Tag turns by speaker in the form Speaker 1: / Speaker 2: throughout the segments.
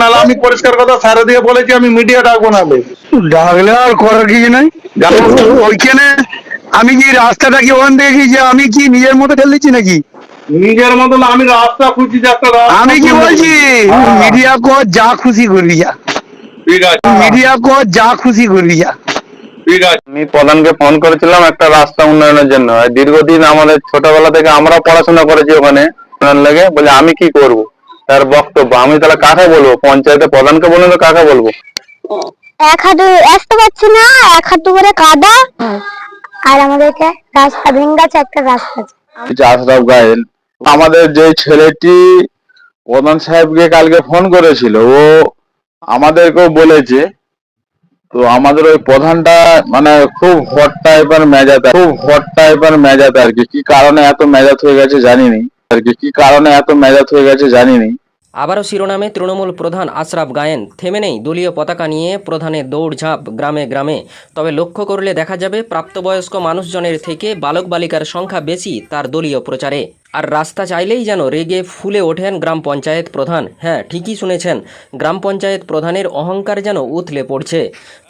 Speaker 1: নাহলে আমি পরিষ্কার কথা স্যারে দিয়ে বলেছি আমি মিডিয়া ডাকবো
Speaker 2: ডাকলে আর করার কিছু নাই? ওইখানে আমি কি রাস্তাটা কি ওখান থেকে যে আমি কি নিজের মতো ঠেলে দিচ্ছি নাকি?
Speaker 1: নিজের মতন আমি রাস্তা খুঁজছি
Speaker 2: আমি কি বলছি?
Speaker 1: হ্যাঁ,
Speaker 2: মিডিয়া কর যা খুশি করবি যা।
Speaker 1: ঠিক আছে।
Speaker 2: মিডিয়া কর যা খুশি করবি যা।
Speaker 3: আমি প্রধানকে ফোন করেছিলাম একটা রাস্তা উন্নয়নের জন্য। দীর্ঘদিন আমাদের ছোটবেলা থেকে আমরা পড়াশোনা করেছি ওখানে। লেগে বলে আমি কি করব? তার বক্তব্য। আমি তাহলে কাকে বলব? পঞ্চায়েতের প্রধানকে বলব তো কাকে বলব?
Speaker 4: এক হাঁটু আসতে পারছি না এক হাঁটু করে কাদা। আর আমাদেরকে রাস্তা ভেঙে গেছে একটা রাস্তা
Speaker 3: আশরাফ গায়েল আমাদের যে ছেলেটি প্রধান সাহেবকে কালকে ফোন করেছিল ও আমাদেরকেও বলেছে। তো আমাদের ওই প্রধানটা মানে খুব হট টাইপের মেজাজ খুব হট টাইপের মেজাজ আর কি। কি কারণে এত মেজাজ হয়ে গেছে জানিনি। আর কি কি কারণে এত মেজাজ হয়ে গেছে জানিনি।
Speaker 5: আবারও শিরোনামে তৃণমূল প্রধান আশরাফ গায়েন। থেমে নেই দলীয় পতাকা নিয়ে প্রধানের দৌড়ঝাঁপ গ্রামে গ্রামে। তবে লক্ষ্য করলে দেখা যাবে, প্রাপ্তবয়স্ক মানুষজনের থেকে বালক বালিকার সংখ্যা বেশি তার দলীয় প্রচারে। আর রাস্তা চাইলেই যেন রেগে ফুলে ওঠেন গ্রাম পঞ্চায়েত প্রধান। হ্যাঁ ঠিকই শুনেছেন, গ্রাম পঞ্চায়েত প্রধানের অহংকার যেন উথলে পড়ছে।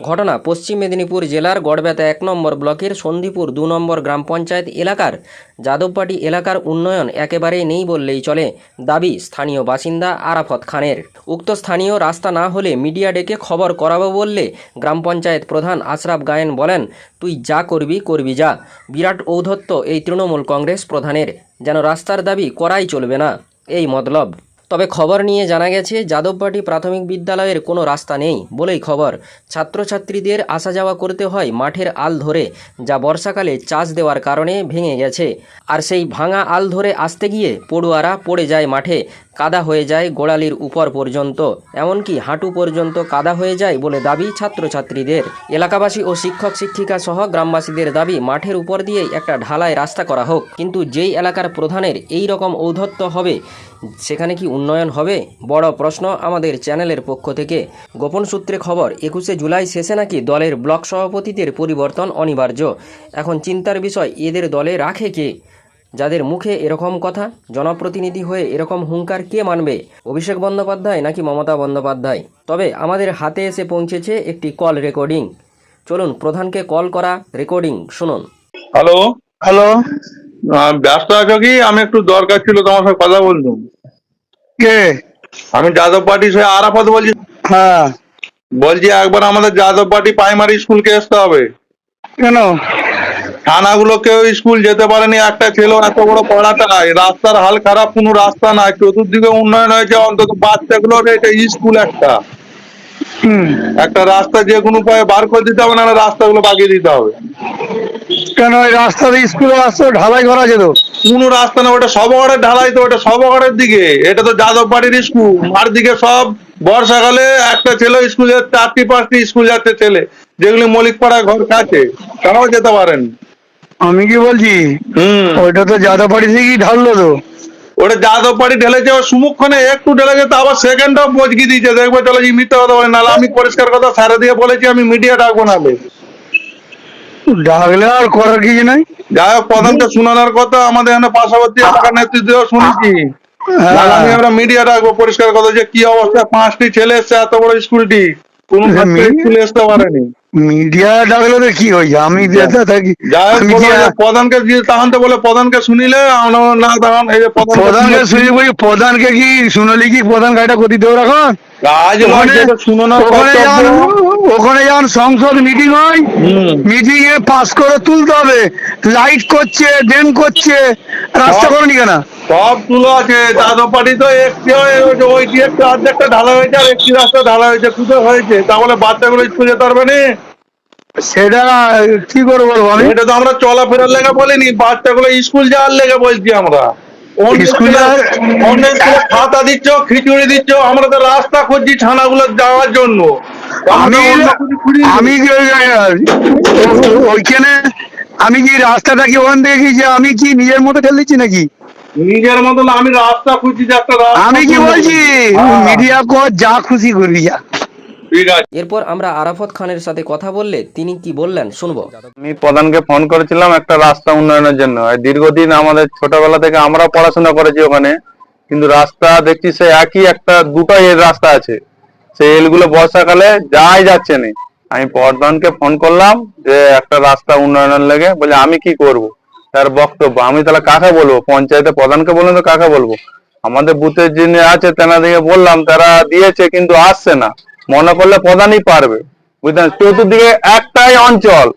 Speaker 5: ঘটনা পশ্চিম মেদিনীপুর জেলার গড়বেতা এক নম্বর ব্লকের সন্দীপুর দু নম্বর গ্রাম পঞ্চায়েত এলাকার। যাদবপাটি এলাকার উন্নয়ন একেবারেই নেই বললেই চলে, দাবি স্থানীয় বাসিন্দা আরাফত খানের। উক্ত স্থানীয় রাস্তা না হলে মিডিয়া ডেকে খবর করাবো বললে গ্রাম পঞ্চায়েত প্রধান আশরাফ গায়েন বলেন, তুই যা করবি করবি যা। বিরাট ঔদ্ধত্য এই তৃণমূল কংগ্রেস প্রধানের। যেন রাস্তার দাবি করাই চলবে না। এই মতলব। তবে খবর নিয়ে জানা গেছে যাদববাটি প্রাথমিক বিদ্যালয়ের কোনো রাস্তা নেই বলেই খবর। ছাত্রছাত্রীদের আসা যাওয়া করতে হয় মাঠের আল ধরে, যা বর্ষাকালে চাষ দেওয়ার কারণে ভেঙে গেছে। আর সেই ভাঙা আল ধরে আসতে গিয়ে পড়ুয়ারা পড়ে যায় মাঠে কাদা হয়ে যায় গোড়ালির উপর পর্যন্ত, এমনকি হাঁটু পর্যন্ত কাদা হয়ে যায় বলে দাবি ছাত্রছাত্রীদের। এলাকাবাসী ও শিক্ষক শিক্ষিকা সহ গ্রামবাসীদের দাবি, মাঠের উপর দিয়েই একটা ঢালাই রাস্তা করা হোক। কিন্তু যেই এলাকার প্রধানের এই রকম ঔদ্ধত্য হবে, সেখানে কি উন্নয়ন হবে? বড় প্রশ্ন আমাদের চ্যানেলের পক্ষ থেকে। গোপন সূত্রে খবর, একুশে জুলাই শেষে নাকি দলের ব্লক সভাপতিদের পরিবর্তন অনিবার্য। এখন চিন্তার বিষয়, এদের দলে রাখে কে? যাদের মুখে এরকম কথা জনপ্রতিনিধি হয়ে এরকম হুঙ্কার কে মানবে? অভিষেক বন্দ্যোপাধ্যায় নাকি মমতা বন্দ্যোপাধ্যায়? তবে আমাদের হাতে এসে পৌঁছেছে একটি কল রেকর্ডিং। চলুন প্রধানকে কল করা রেকর্ডিং শুনুন।
Speaker 1: হ্যালো?
Speaker 2: হ্যালো?
Speaker 1: ব্যস্ত আছো কি? আমি একটু দরকার ছিল তোমার সাথে কথা বলতাম
Speaker 2: কে?
Speaker 1: আমি যাদব পার্টি সে আরাফাত বলছি।
Speaker 2: হ্যাঁ।
Speaker 1: বলছি একবার আমাদের যাদব পার্টি প্রাইমারি স্কুলকে আসতে হবে।
Speaker 2: কেন?
Speaker 1: থানাগুলো কেউ স্কুল যেতে পারেনি একটা ছেলেও এত বড় পড়াটায় রাস্তার হাল খারাপ কোনো রাস্তা নাই চতুর্দিকে উন্নয়ন হয়েছে অন্তত বাচ্চাগুলোর এটা স্কুল একটা। একটা রাস্তা যে কোনো উপায়ে বার করে দিতে হবে না রাস্তাগুলো বাগিয়ে দিতে হবে।
Speaker 2: কেন ওই রাস্তাতে স্কুল রাস্তা ঢালাই করা যেত?
Speaker 1: কোনো রাস্তা না ওটা সবগড়ের ঢালাই তো ওটা সবগড়ের দিকে। এটা তো যাদব বাড়ির স্কুল। মার দিকে সব বর্ষাকালে একটা ছেলে স্কুল যাচ্ছে চারটি পাঁচটি স্কুল যাচ্ছে ছেলে যেগুলি মলিক পাড়ায় ঘর কাছে তারাও যেতে পারেন।
Speaker 2: আমি কি বলছি?
Speaker 1: হুম।
Speaker 2: ওইটা তো যাদাবাড়ি থেকেই ঢাললো তো।
Speaker 1: ওটা যাদব বাড়ি ঢেলেছে ওর সুমুখখানে একটু ঢেলেছে তো আবার সেকেন্ডটাও বজকি দিয়েছে। দেখবে চলে যে মিথ্যা কথা বলে নাহলে আমি পরিষ্কার কথা স্যারে দিয়ে বলেছি আমি মিডিয়া ডাকবো নাহলে।
Speaker 2: ডাকলে আর করার কিছু নাই।
Speaker 1: যাই হোক প্রধানকে শোনানোর কথা আমাদের এখানে পার্শ্ববর্তী এলাকার নেতৃত্ব শুনেছি। আমি আমরা মিডিয়া ডাকবো পরিষ্কার কথা যে কি অবস্থা পাঁচটি ছেলে এসছে এত বড় স্কুলটি কোন স্কুলে আসতে পারেনি
Speaker 2: মিডিয়া ডাকলে তো কি আমি থাকি
Speaker 1: প্রধানকে দিয়ে তো বলে প্রধানকে শুনিলে না তখন এই যে প্রধানকে শুনি
Speaker 2: বলি প্রধানকে কি শুনলি কি? প্রধান গাড়িটা গতি দেবো এখন
Speaker 1: কাজ নয়,
Speaker 2: ওখানে। যখন সংসদ মিটিং হয়। মিটিং এ পাস করে তুলতে হবে। লাইট করছে ড্রেন করছে রাস্তা
Speaker 1: সব-
Speaker 2: করনি কেন?
Speaker 1: সব তুলো আছে যাদব পার্টি তো একটি ওই যে ওইটি একটা অর্ধেকটা ঢালা হয়েছে আর একটি রাস্তা ঢালা হয়েছে দুটো হয়েছে। তাহলে বাচ্চাগুলো স্কুল যেতে পারবে না?
Speaker 2: সেটা কি করে বলব আমি
Speaker 1: এটা তো আমরা চলাফেরার লেগে বলিনি বাচ্চাগুলো স্কুল যাওয়ার লেগে বলছি আমরা। খাতা দিচ্ছ খিচুড়ি দিচ্ছ আমরা তো রাস্তা খুঁজছি ছানাগুলো যাওয়ার জন্য।
Speaker 2: আমি ওইখানে আমি কি রাস্তাটা কি ওখান থেকে যে আমি কি নিজের মতো ঠেলে দিচ্ছি নাকি?
Speaker 1: নিজের মতন আমি রাস্তা খুঁজছি একটা
Speaker 2: আমি কি বলছি?
Speaker 1: হ্যাঁ,
Speaker 2: মিডিয়া কর যা খুশি করবি যা।
Speaker 5: এরপর আমরা আরাফত খানের সাথে কথা বললে তিনি কি বললেন? শুনব।
Speaker 3: আমি প্রধানকে ফোন করেছিলাম একটা রাস্তা উন্নয়নের জন্য। দীর্ঘদিন আমাদের ছোটবেলা থেকে আমরা পড়াশোনা করেছি ওখানে। কিন্তু রাস্তা দেখছি সে একই একটা দুটাই এর রাস্তা আছে।
Speaker 6: সেই এলগুলো বর্ষাকালে যাই যাচ্ছে না। আমি প্রধানকে ফোন করলাম যে একটা রাস্তা উন্নয়নের লেগে বলে আমি কি করব? তার বক্তব্য। আমি তাহলে কাকে বলব? পঞ্চায়েতের প্রধানকে বললাম তো কাকে বলব? আমাদের বুথের যিনি আছে তেনাদিকে বললাম, তারা দিয়েছে কিন্তু আসছে না। মনে করলে প্রধানই পারবে। বুঝলেন? চতুর্দিকে একটাই অঞ্চল।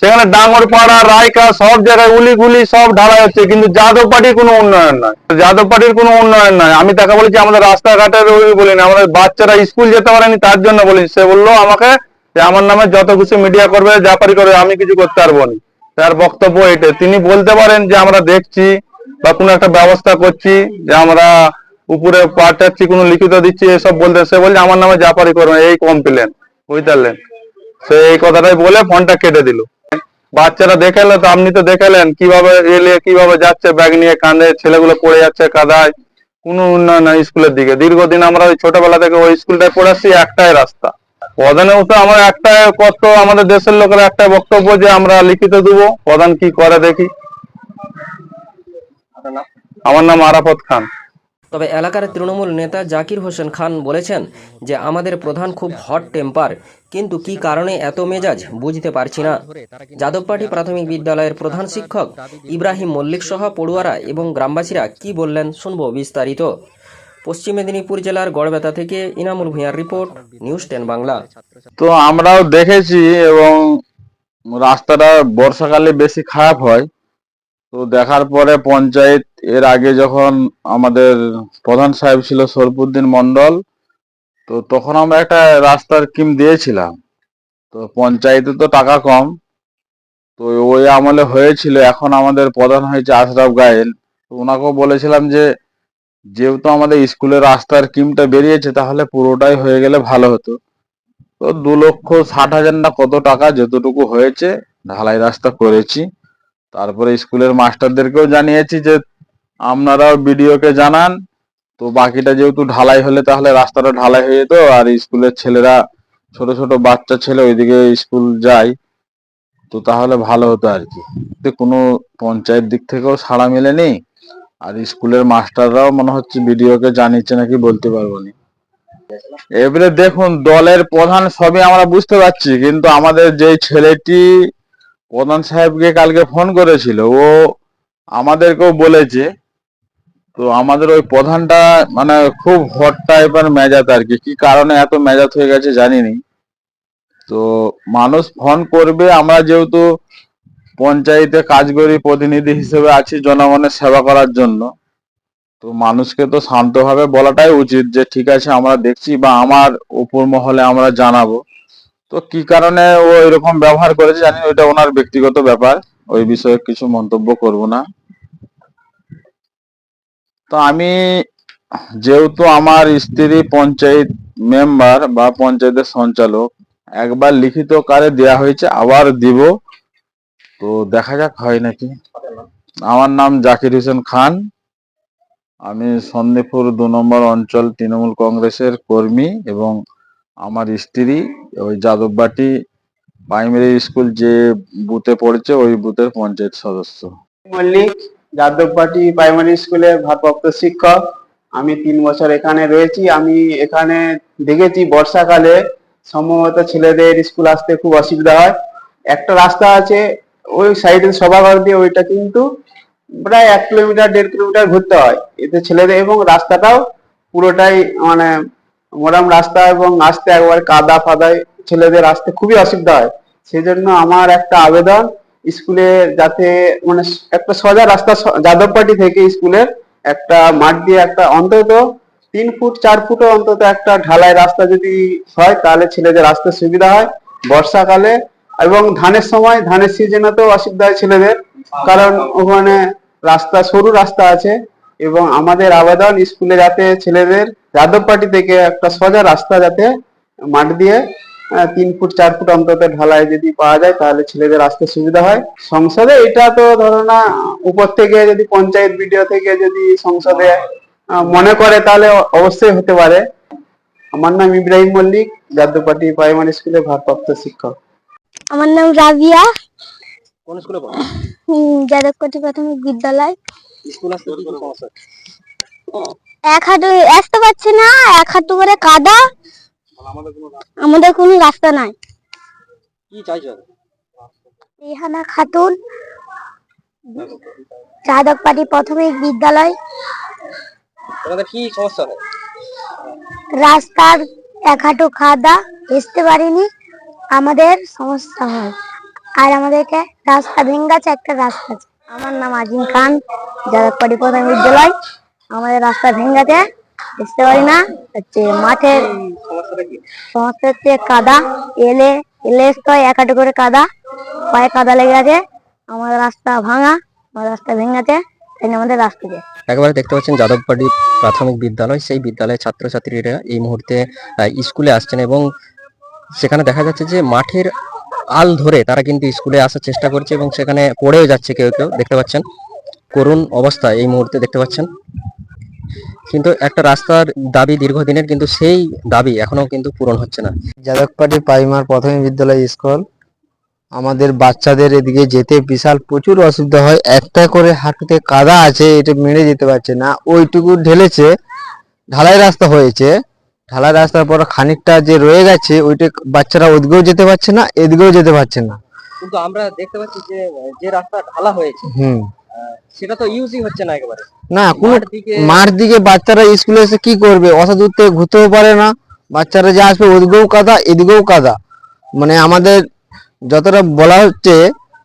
Speaker 6: সেখানে ডাঙর ডাঙ্গরপাড়া রায়কা, সব জায়গায় উলিগুলি সব ঢালাই হচ্ছে, কিন্তু যাদব পার্টির কোনো উন্নয়ন নয়। যাদব পার্টির কোনো উন্নয়ন নয়। আমি তাকে বলেছি, আমাদের রাস্তাঘাটের ওই বলিনি, আমাদের বাচ্চারা স্কুল যেতে পারেনি, তার জন্য বলি সে বলল আমাকে যে, আমার নামে যত কিছু মিডিয়া করবে, যা পারি করবে, আমি কিছু করতে পারব না। তার বক্তব্য এটা। তিনি বলতে পারেন যে, আমরা দেখছি বা কোনো একটা ব্যবস্থা করছি যে, আমরা উপরে পাঠাচ্ছি, কোনো লিখিত দিচ্ছি, এসব বলতে। সে বলছে, আমার নামে যা পারি করবে এই কমপ্লেন বুঝতে সে এই কথাটাই বলে, ফোনটা কেটে দিল। বাচ্চারা দেখালে, তো আপনি তো দেখালেন, কীভাবে এলে, কীভাবে যাচ্ছে, ব্যাগ নিয়ে কাঁধে, ছেলেগুলো পড়ে যাচ্ছে কাদায়, কোনো উন্নয়ন স্কুলের দিকে। দীর্ঘদিন আমরা ওই ছোটবেলা থেকে ওই স্কুলটায় পড়ে একটাই রাস্তা। প্রধানের তো আমার একটাই কত আমাদের দেশের লোকের একটাই বক্তব্য যে আমরা লিখিত দেবো। প্রধান কি করে দেখি? আমার নাম আরাফত খান।
Speaker 5: তবে এলাকার তৃণমূল নেতা জাকির হোসেন খান বলেছেন যে আমাদের প্রধান খুব হট টেম্পার, কিন্তু কি কারণে এত মেজাজ বুঝতে পারছি না। যাদবপাটি প্রাথমিক বিদ্যালয়ের প্রধান শিক্ষক ইব্রাহিম মল্লিক সহ পড়ুয়ারা এবং গ্রামবাসীরা কি বললেন শুনব বিস্তারিত। পশ্চিম মেদিনীপুর জেলার গড়বেতা থেকে ইনামুল ভূঁইয়ার রিপোর্ট, নিউজ টেন বাংলা।
Speaker 3: তো আমরাও দেখেছি এবং রাস্তাটা বর্ষাকালে বেশি খারাপ হয়। তো দেখার পরে পঞ্চায়েত এর আগে যখন আমাদের প্রধান সাহেব ছিল সরফুদ্দিন মন্ডল তো তখন আমরা একটা রাস্তার কিম দিয়েছিলাম। তো পঞ্চায়েতে তো টাকা কম। তো ওই আমলে হয়েছিল, এখন আমাদের প্রধান হয়েছে আশরাফ গায়েল। তো ওনাকেও বলেছিলাম যে যেহেতু আমাদের স্কুলের রাস্তার কিমটা বেরিয়েছে, তাহলে পুরোটাই হয়ে গেলে ভালো হতো। তো দু লক্ষ ষাট হাজার না কত টাকা যতটুকু হয়েছে, ঢালাই রাস্তা করেছি। তারপরে স্কুলের মাস্টারদেরকেও জানিয়েছি যে, আপনারাও বিডিওকে জানান। তো বাকিটা যেহেতু ঢালাই হলে, তাহলে রাস্তাটা ঢালাই হয়ে যেত, আর স্কুলের ছেলেরা, ছোট ছোট বাচ্চা ছেলে ওইদিকে স্কুল যায়, তো তাহলে ভালো হতো আর কি। কোনো পঞ্চায়েত দিক থেকেও সাড়া মেলেনি। আর স্কুলের মাস্টাররাও মনে হচ্ছে বিডিওকে জানিয়েছে নাকি বলতে পারব না। এবারে দেখুন, দলের প্রধান সবই আমরা বুঝতে পারছি, কিন্তু আমাদের যে ছেলেটি প্রধান সাহেবকে কালকে ফোন করেছিল, ও আমাদেরকেও বলেছে। তো আমাদের ওই প্রধানটা মানে খুব হট টাইপের মেজাজ আর কি কি কারণে এত মেজাত হয়ে গেছে জানিনি। তো মানুষ ফোন করবে, আমরা যেহেতু পঞ্চায়েতে কাজ করি, প্রতিনিধি হিসেবে আছি জনগণের সেবা করার জন্য। তো মানুষকে তো শান্তভাবে বলাটাই উচিত যে, ঠিক আছে, আমরা দেখছি বা আমার উপর মহলে আমরা জানাব। তো কি কারণে ও এরকম ব্যবহার করেছে জানি ওইটা ওনার ব্যক্তিগত ব্যাপার, ওই বিষয়ে কিছু মন্তব্য করব না। তো আমি, যেহেতু আমার স্ত্রী পঞ্চায়েত মেম্বার বা পঞ্চায়েতের সঞ্চালক, একবার লিখিত কারে দেয়া হয়েছে, আবার দিব। তো দেখা যাক, হয় নাকি? আমার নাম জাকির হোসেন খান। আমি সন্দেপুর দু নম্বর অঞ্চল তৃণমূল কংগ্রেসের কর্মী এবং আমার স্ত্রী ওই যাদববাটি প্রাইমারি স্কুল যে বুথে পড়েছে, ওই বুথের পঞ্চায়েত সদস্য।
Speaker 7: মল্লিক যাদবপাটি প্রাইমারি স্কুলের ভারপ্রাপ্ত শিক্ষক। আমি তিন বছর এখানে রয়েছি। আমি এখানে দেখেছি, বর্ষাকালে সম্ভবত ছেলেদের স্কুল আসতে খুব অসুবিধা হয়। একটা রাস্তা আছে ওই সাইডে সভাঘর দিয়ে ওইটা কিন্তু প্রায় এক কিলোমিটার, দেড় কিলোমিটার ঘুরতে হয় এতে ছেলেদের এবং রাস্তাটাও পুরোটাই মানে মোরাম রাস্তা এবং আসতে একবার কাদা ফাদায় ছেলেদের আসতে খুবই অসুবিধা হয়। সেজন্য আমার একটা আবেদন, স্কুলে যাতে মানে একটা সোজা রাস্তা যাদবপাটি থেকে স্কুলের একটা মাঠ দিয়ে একটা অন্তত তিন ফুট, চার ফুটও অন্তত একটা ঢালাই রাস্তা যদি হয়, তাহলে ছেলেদের আসতে সুবিধা হয়। বর্ষাকালে এবং ধানের সময়, ধানের সিজনে তো অসুবিধা হয় ছেলেদের, কারণ ওখানে রাস্তা, সরু রাস্তা আছে এবং আমাদের আবেদন স্কুলে যাতে ছেলেদের যাদবপাটি থেকে একটা সোজা রাস্তা যাতে মাঠ দিয়ে তিন ফুট, চার ফুট অন্তত ঢালাই যদি পাওয়া যায়, তাহলে ছেলেদের আসতে সুবিধা হয়। সংসদে এটা তো ধরো না, উপর থেকে যদি পঞ্চায়েত ভিডিও থেকে যদি সংসদে মনে করে, তাহলে অবশ্যই হতে পারে। আমার নাম ইব্রাহিম মল্লিক, যাদবপাটি প্রাইমারি স্কুলে ভারপ্রাপ্ত শিক্ষক।
Speaker 8: আমার নাম রাবিয়া
Speaker 5: কোন স্কুলে পড়ো?
Speaker 8: উম, যাদবকাঠি প্রাথমিক বিদ্যালয়।
Speaker 5: স্কুল আসতে কি কি সমস্যা
Speaker 8: এক হাঁটু আসতে পারছি না এক হাঁটু করে কাদা।
Speaker 4: আমাদের কোনো রাস্তা নাই।
Speaker 5: কি চাইছো
Speaker 4: রিহানা খাতুন যাদবপাড়ি প্রাথমিক বিদ্যালয়।
Speaker 5: তোমাদের কি সমস্যা
Speaker 4: রাস্তার এক হাঁটু খাদা আসতে পারিনি। আমাদের সমস্যা হয়। আর আমাদেরকে রাস্তা ভেঙে ভেঙ্গাছে একটা রাস্তা আছে। আমার নাম আজিম খান যাদবপাড়ি প্রধান বিদ্যালয়, আমাদের রাস্তা ভেঙ্গাতে আসতে পারি না। হচ্ছে মাঠের সমস্যা হচ্ছে কাদা, এলে এলে হয় এক হাঁটু করে কাদা, পায়ে কাদা লেগে আছে আমাদের রাস্তা ভাঙা, আমাদের রাস্তা ভেঙেছে তাই জন্য আমাদের রাস্তা দিয়ে?
Speaker 5: একেবারে দেখতে পাচ্ছেন যাদবপাড়ি প্রাথমিক বিদ্যালয়, সেই বিদ্যালয়ের ছাত্রছাত্রীরা এই মুহূর্তে স্কুলে আসছেন এবং সেখানে দেখা যাচ্ছে যে মাঠের আল ধরে তারা কিন্তু স্কুলে আসার চেষ্টা করছে এবং সেখানে পড়েও যাচ্ছে কেউ কেউ, দেখতে পাচ্ছেন। করুণ অবস্থা এই মুহূর্তে দেখতে পাচ্ছেন। কিন্তু একটা রাস্তার দাবি দীর্ঘদিনের কিন্তু সেই দাবি এখনও কিন্তু পূরণ হচ্ছে না।
Speaker 9: যাদবপাটি প্রাইমার প্রাথমিক বিদ্যালয় স্কুল, আমাদের বাচ্চাদের এদিকে যেতে বিশাল প্রচুর অসুবিধা হয়। একটা করে হাঁটুতে কাদা আছে, এটা মেরে যেতে পারছে না। ওইটুকু ঢেলেছে, ঢালাই রাস্তা হয়েছে। ঢালাই রাস্তার পর খানিকটা যে রয়ে গেছে ওইটা বাচ্চারা ওদিকেও যেতে পারছে না এদিকেও যেতে পারছে না।
Speaker 5: কিন্তু আমরা দেখতে পাচ্ছি যে যে রাস্তা ঢালা হয়েছে
Speaker 9: হুম।
Speaker 5: সেটা তো ইউজই হচ্ছে না একেবারে।
Speaker 9: না কোনো
Speaker 5: মাঠ দিকে
Speaker 9: বাচ্চারা স্কুলে এসে কি করবে? অত দূর থেকে ঘুরতেও পারে না। বাচ্চারা যে আসবে ওদিকেও কাদা এদিকেও কাদা। মানে আমাদের যতটা বলা হচ্ছে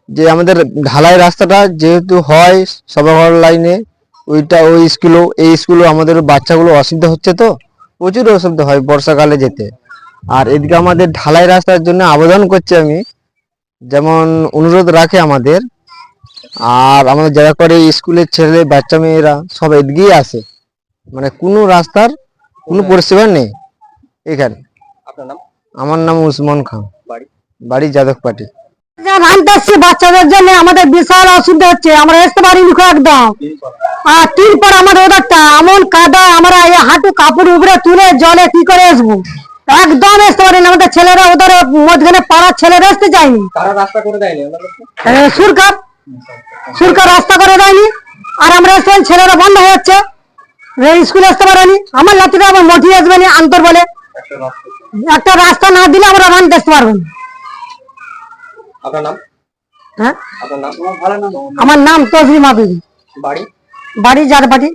Speaker 9: যে আমাদের ঢালাই রাস্তাটা যেহেতু হয় সভাঘর লাইনে ওইটা ওই স্কুলও এই স্কুলও আমাদের বাচ্চাগুলো অসুবিধা হচ্ছে তো? প্রচুর অসুবিধা হয় বর্ষাকালে যেতে। আর এদিকে আমাদের ঢালাই রাস্তার জন্য আবেদন করছি আমি। যেমন অনুরোধ রাখে আমাদের। আর আমাদের যারা করে স্কুলের ছেলে বাচ্চা মেয়েরা সব এদিকেই আসে। মানে কোনো রাস্তার কোনো পরিষেবা নেই এখানে।
Speaker 5: আপনার নাম?
Speaker 9: আমার নাম উসমান খান।
Speaker 5: বাড়ি?
Speaker 9: বাড়ি যাদবপাটি।
Speaker 10: রানতে আসছি বাচ্চাদের জন্য আমাদের বিশাল অসুবিধা হচ্ছে আমরা আসতে পারিনি একদম। আর তিনপর আমাদের ওদেরটা এমন কাদা আমরা এই হাঁটু কাপড় উপরে তুলে জলে কি করে আসব? একদম আসতে পারিনি আমাদের ছেলেরা ওদের মধ্যখানে পাড়ার ছেলেরা আসতে চায়নি সরকার? সরকার রাস্তা করে দেয়নি আর আমরা আসতে ছেলেরা বন্ধ হয়ে যাচ্ছে। স্কুলে আসতে পারেনি আমার লাতিরা আবার মঠি আসবে না আন্তর বলে। একটা রাস্তা না দিলে আমরা রানতে আসতে পারব না।
Speaker 5: আপনার নাম?
Speaker 10: হ্যাঁ?
Speaker 5: আপনার নাম?
Speaker 10: আমার নাম তসলিমা বিবি।
Speaker 5: বাড়ি?
Speaker 10: বাড়ি যার বাড়ি।